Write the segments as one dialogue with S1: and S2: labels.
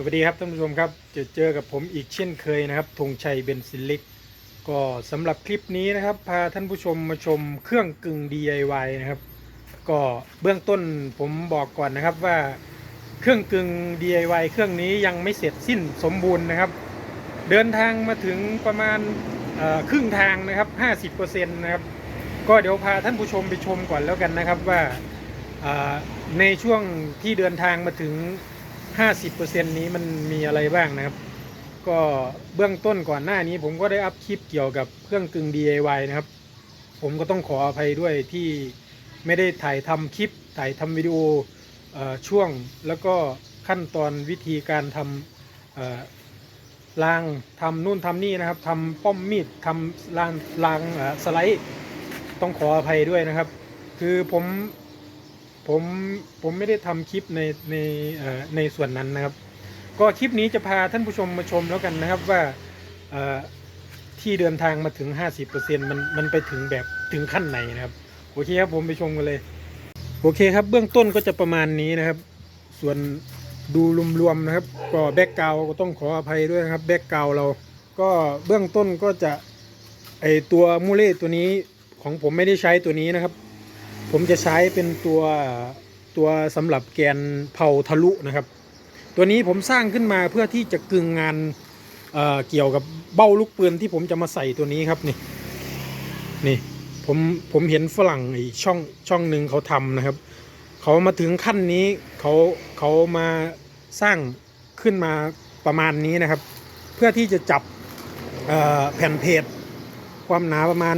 S1: สวัสดีครับท่านผู้ชมครับจะเจอกับผมอีกเช่นเคยนะครับธงชัยเบนซินลิก ก็สำหรับคลิปนี้นะครับ พาท่านผู้ชมมาชมเครื่องกึ่ง DIY นะครับ ก็เบื้องต้นผมบอกก่อนนะครับว่าเครื่องกึ่ง DIY เครื่องนี้ยังไม่เสร็จสิ้นสมบูรณ์นะครับ เดินทางมาถึงประมาณครึ่งทางนะครับ 50%นะครับก็เดี๋ยวพาท่านผู้ชมไปชมก่อนแล้วกันนะครับว่าในช่วงที่เดินทางมาถึง 50%นี้มันมีอะไรบ้างนะครับ ก็เบื้องต้นก่อนหน้านี้ ผมก็ได้อัพคลิปเกี่ยวกับเครื่องกึ่ง DIY นะครับ ผมก็ต้องขออภัยด้วยที่ไม่ได้ถ่ายทำคลิป ถ่ายทำวิดีโออช่วงแล้วก็ขั้นตอนวิธีการทำเอ่อรางทำนู่นทำนี่นะครับทำป้อมมีดทำรางรางสไลด์ต้องขออภัยด้วยนะครับ คือผม ผมผมไม่ได้ทำคลิปในในในส่วนนั้นนะครับ ก็คลิปนี้จะพาท่านผู้ชมมาชมแล้วกันนะครับว่าที่เดินทางมาถึง 50%มันมันไปถึงแบบถึงขั้นไหนนะครับโอเคครับผมไปชมกันเลยโอเคครับเบื้องต้นก็จะประมาณนี้นะครับ ส่วนดูรวมๆนะครับ ก็แบ็กกราวก็ต้องขออภัยด้วยนะครับแบ็กกราวเราก็เบื้องต้นก็จะไอตัวมูเล่ตัวนี้ของผมไม่ได้ใช้ตัวนี้นะครับ ผมจะใช้เป็นตัวตัวสำหรับแกนเผาทะลุนะครับ ตัวนี้ผมสร้างขึ้นมาเพื่อที่จะกึงงานเเกี่ยวกับเบ้าลูกปืนที่ผมจะมาใส่ตัวนี้ครับนี่นี่ผมผมเห็นฝรั่งไอช่องช่องหนึ่งเขาทำนะครับ เขามาถึงขั้นนี้เขาเขามาสร้างขึ้นมาประมาณนี้นะครับ เพื่อที่จะจับแผ่นเพจความหนาประมาณ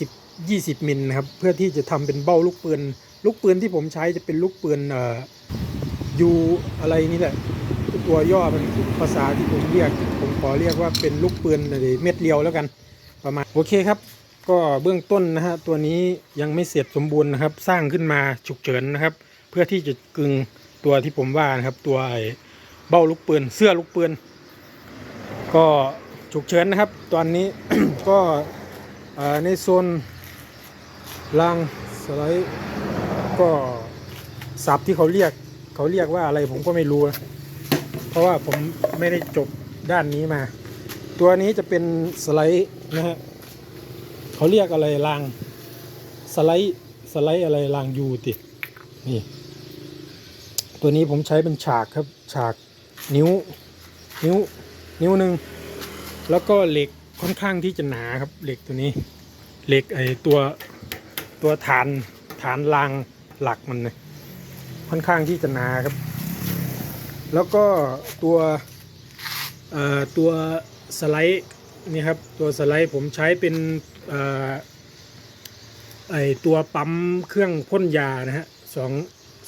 S1: 20 20 มิลนะครับ เพื่อที่จะทำเป็นเบ้าลูกปืน ลูกปืนที่ผมใช้จะเป็นลูกปืนเอ่อยูอะไรนี่แหละ ตัวย่อมันภาษาที่ผมเรียก ผมขอเรียกว่าเป็นลูกปืนอะไรเม็ดเรียวแล้วกัน ประมาณ โอเคครับ ก็เบื้องต้นนะฮะ ตัวนี้ยังไม่เสร็จสมบูรณ์นะครับ สร้างขึ้นมาฉุกเฉินนะครับ เพื่อที่จะกึงตัวที่ผมว่านะครับ ตัวไอ้เบ้าลูกปืน เสื้อลูกปืน ก็ฉุกเฉินนะครับ ตอนนี้ก็ในโซน รางสไลด์ก็ศัพท์ที่เขาเรียกเขาเรียกว่าอะไรผมก็ไม่รู้นะเพราะว่าผมไม่ได้จบด้านนี้มา ตัวนี้จะเป็นสไลด์นะฮะเขาเรียกอะไรรางสไลด์สไลด์อะไรรางยูตินี่ตัวนี้ผมใช้เป็นฉากครับฉากนิ้ว นิ้ว นิ้วหนึ่งแล้วก็เหล็กค่อนข้างที่จะหนาครับเหล็กตัวนี้เหล็กไอตัว ตัวฐานฐานรางหลักมันเนี่ยค่อนข้างที่จะหนาครับ แล้วก็ตัวตัวสไลด์นี่ครับตัวสไลด์ผมใช้เป็นอไอตัวปั๊มเครื่องพ่นยานะฮะสอง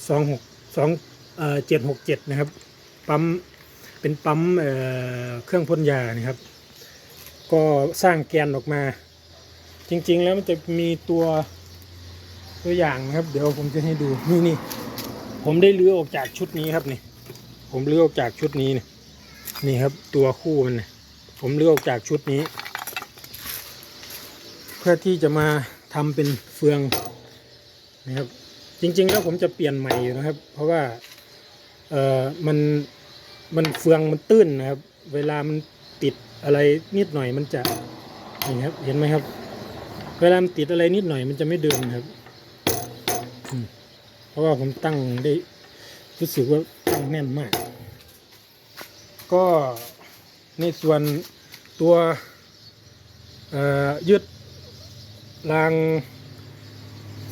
S1: สองหกสองเอ่อเจ็ดหกเจ็ดนะครับปั๊มเป็นปั๊มเอ่อเครื่องพ่นยานะครับ ก็สร้างแกนออกมา จริงๆแล้วมันจะมีตัว ตัวอย่างนะครับ เดี๋ยวผมจะให้ดูนี่นี่ผมได้เลื้อออกจากชุดนี้ครับนี่ ผมเลื้อออกจากชุดนี้นี่นี่ครับ ตัวคู่มันนะผมเลื้อออกจากชุดนี้ เพื่อที่จะมาทำเป็นเฟืองนะครับ จริง ๆ แล้วผมจะเปลี่ยนใหม่อยู่นะครับ เพราะว่าเอ่อมันมันเฟืองมันตื้นนะครับ เวลามันติดอะไรนิดหน่อยมันจะนี่ครับเห็นไหมครับ เวลามันติดอะไรนิดหน่อยมันจะไม่เดินครับ เพราะว่าผมตั้งได้รู้สึกว่าตั้งแน่นมาก ก็ในส่วนตัวยึดราง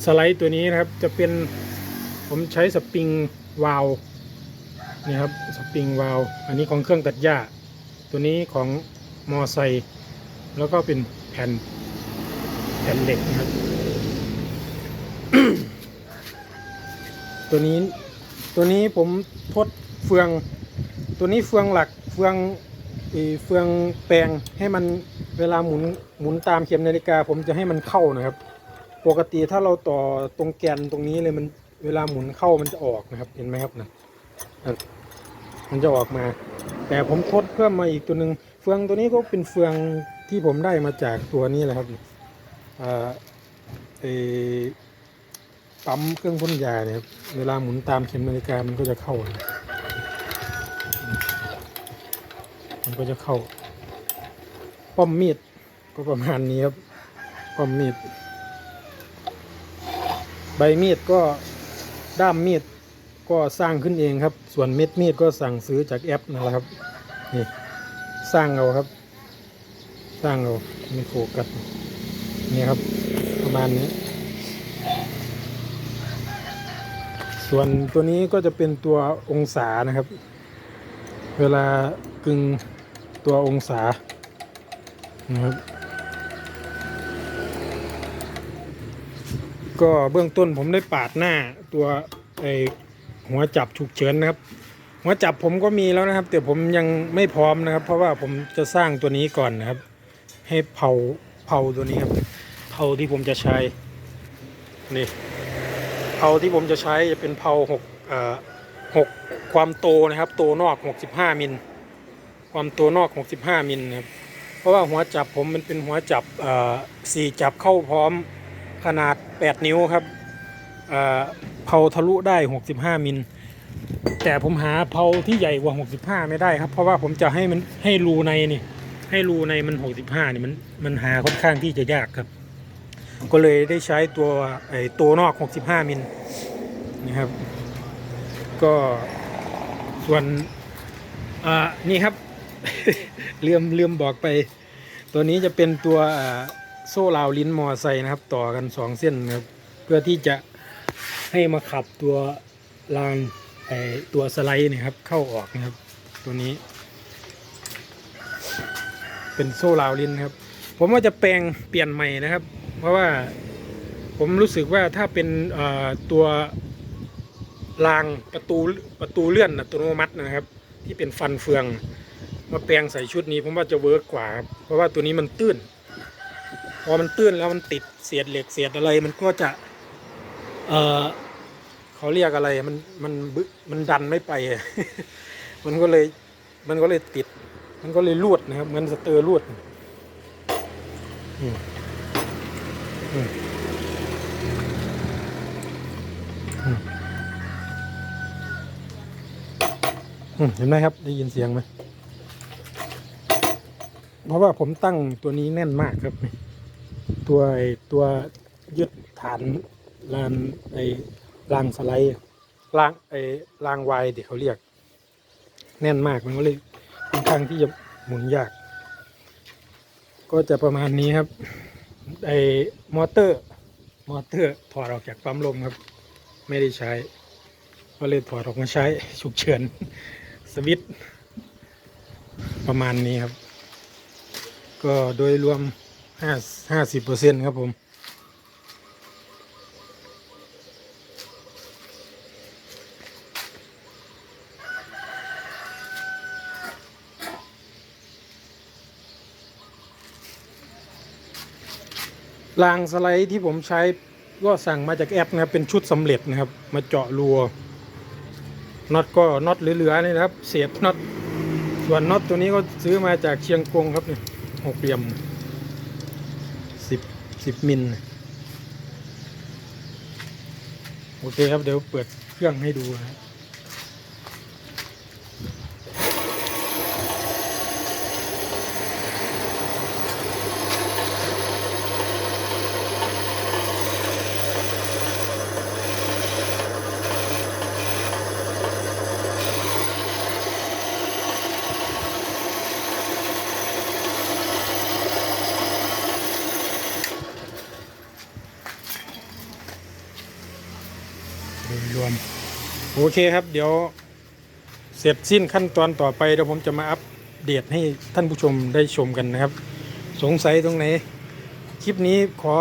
S1: สไลด์ตัวนี้นะครับจะเป็นผมใช้สปริงวาลนี่ครับสปริงวาลอันนี้ของเครื่องตัดหญ้า ตัวนี้ของมอไซค์แล้วก็เป็นแผ่นแผ่นเหล็กนะครับ ตัวนี้ตัวนี้ผมทดเฟือง ตัวนี้เฟืองหลักเฟืองเฟืองแปลงให้มันเวลาหมุนหมุนตามเข็มนาฬิกา ผมจะให้มันเข้านะครับ ปกติถ้าเราต่อตรงแกนตรงนี้เลยมันเวลาหมุนเข้ามันจะออกนะครับเห็นไหมครับนะมันจะออกมา แต่ผมทดเพิ่มมาอีกตัวหนึ่งเฟืองตัวนี้ก็เป็นเฟืองที่ผมได้มาจากตัวนี้แหละครับอ่าเอ ปั๊มเครื่องพ่นยาเนี่ยครับเวลาหมุนตามเข็มนาฬิกามันก็จะเข้า มันก็จะเข้า ป้อมมีดก็ประมาณนี้ครับ ป้อมมีด ใบมีดก็ด้ามมีดก็สร้างขึ้นเองครับ ส่วนเม็ดมีดก็สั่งซื้อจากแอปนั่นแหละครับ นี่ สร้างเอาครับ สร้างเอาไม่โฟกัสนี่ครับ ประมาณนี้ ส่วนตัวนี้ก็จะเป็นตัวองศานะครับ เวลากึงตัวองศานะครับ ก็เบื้องต้นผมได้ปาดหน้าตัวไอหัวจับฉุกเฉินนะครับ หัวจับผมก็มีแล้วนะครับ แต่ผมยังไม่พร้อมนะครับ เพราะว่าผมจะสร้างตัวนี้ก่อนนะครับ ให้เผาเผาตัวนี้ครับเผาที่ผมจะใช้นี่ เผาที่ผมจะใช้จะเป็นเผาหกหกความโตนะครับ โตนอก 65มิลความโตนอก 65มิลครับเพราะว่าหัวจับผมมันเป็นหัวจับสี่จับเข้าพร้อมขนาด 8 นิ้วครับเอ่อเผาทะลุได้ 65มิลแต่ผมหาเผาที่ใหญ่กว่า 65 ไม่ได้ครับ เพราะว่าผมจะให้มันให้รูในนี่ให้รูในมัน 65นี่มันมันหาค่อนข้างที่จะยากครับ ก็เลยได้ใช้ตัวไอ้ตัวนอก 65 มิลนะครับ ก็ส่วนอ่านี่ครับลืมลืมบอกไป ตัวนี้จะเป็นตัวโซ่ราวลิ้นมอไซค์นะครับ ต่อกัน 2 เส้นนะครับ เพื่อที่จะให้มาขับตัวรางไอตัวสไลด์นะครับ เข้าออกนะครับ ตัวนี้ เป็นโซ่ราวลิ้นครับ ผมว่าจะแปลงเปลี่ยนใหม่นะครับ เพราะว่าผมรู้สึกว่าถ้าเป็นตัวรางประตูประตูเลื่อนอัตโนมัตินะครับ ที่เป็นฟันเฟือง มาแปลงใส่ชุดนี้ผมว่าจะเวิร์กกว่าครับเพราะว่าตัวนี้มันตื้น พอมันตื้นแล้วมันติดเศษเหล็กเศษอะไรมันก็จะเออเขาเรียกอะไรมันมันบึมันดันไม่ไป มันก็เลยมันก็เลยติด มันก็เลยลวดนะครับเหมือนสเตอร์ลวดอืม เห็นไหมครับ ได้ยินเสียงไหม เพราะว่าผมตั้งตัวนี้แน่นมากครับนี่ตัวตัวยึดฐานลานไอ้รางสไลด์รางไอ้รางวายที่เขาเรียก แน่นมากมันก็เลยค่อนข้างที่จะหมุนยาก ก็จะประมาณนี้ครับ ไอ้มอเตอร์ มอเตอร์ถอดออกจากปั๊มลมครับ ไม่ได้ใช้ ก็เลยถอดออกมาใช้ฉุกเฉินสวิตประมาณนี้ครับ ก็โดยรวมห้าห้าสิบเปอร์เซ็นครับผม รางสไลด์ที่ผมใช้ก็สั่งมาจากแอปนะครับ เป็นชุดสำเร็จนะครับ มาเจาะรัวน็อตก็น็อตเหลือๆนี่นะครับ เสียบน็อตส่วนน็อตตัวนี้ก็ซื้อมาจากเชียงกงครับเนี่ยหกเหลี่ยมสิบสิบมิลโอเคครับเดี๋ยวเปิดเครื่องให้ดูนะครับ โอเคครับ เดี๋ยวเสร็จสิ้นขั้นตอนต่อไปเดี๋ยวผมจะมาอัปเดตให้ท่านผู้ชมได้ชมกันนะครับ สงสัยตรงไหน คลิปนี้ขอ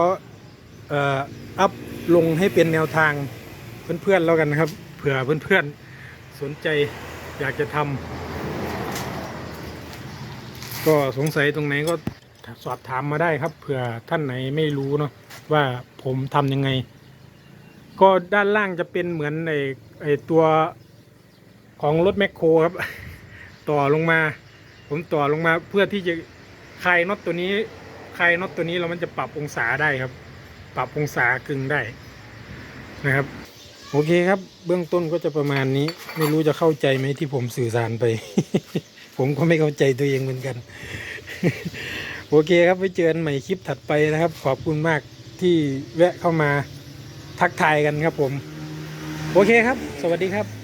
S1: อ่ออัพลงให้เป็นแนวทางเพื่อนๆแล้วกันนะครับเผื่อเพื่อนๆสนใจอยากจะทำก็สงสัยตรงไหนก็สอบถามมาได้ครับเผื่อท่านไหนไม่รู้เนาะว่าผมทำยังไง ก็ด้านล่างจะเป็นเหมือนไอ้ไอ้ตัวของรถแมคโครครับ ต่อลงมา ผมต่อลงมาเพื่อที่จะคลายน็อตตัวนี้คลายน็อตตัวนี้แล้วมันจะปรับองศาได้ครับ ปรับองศากึ่งได้นะครับ โอเคครับ เบื้องต้นก็จะประมาณนี้ ไม่รู้จะเข้าใจไหมที่ผมสื่อสารไป ผมก็ไม่เข้าใจตัวเองเหมือนกัน โอเคครับไว้เจอกันใหม่คลิปถัดไปนะครับ ขอบคุณมากที่แวะเข้ามา ทักทายกันครับผม โอเคครับ สวัสดีครับ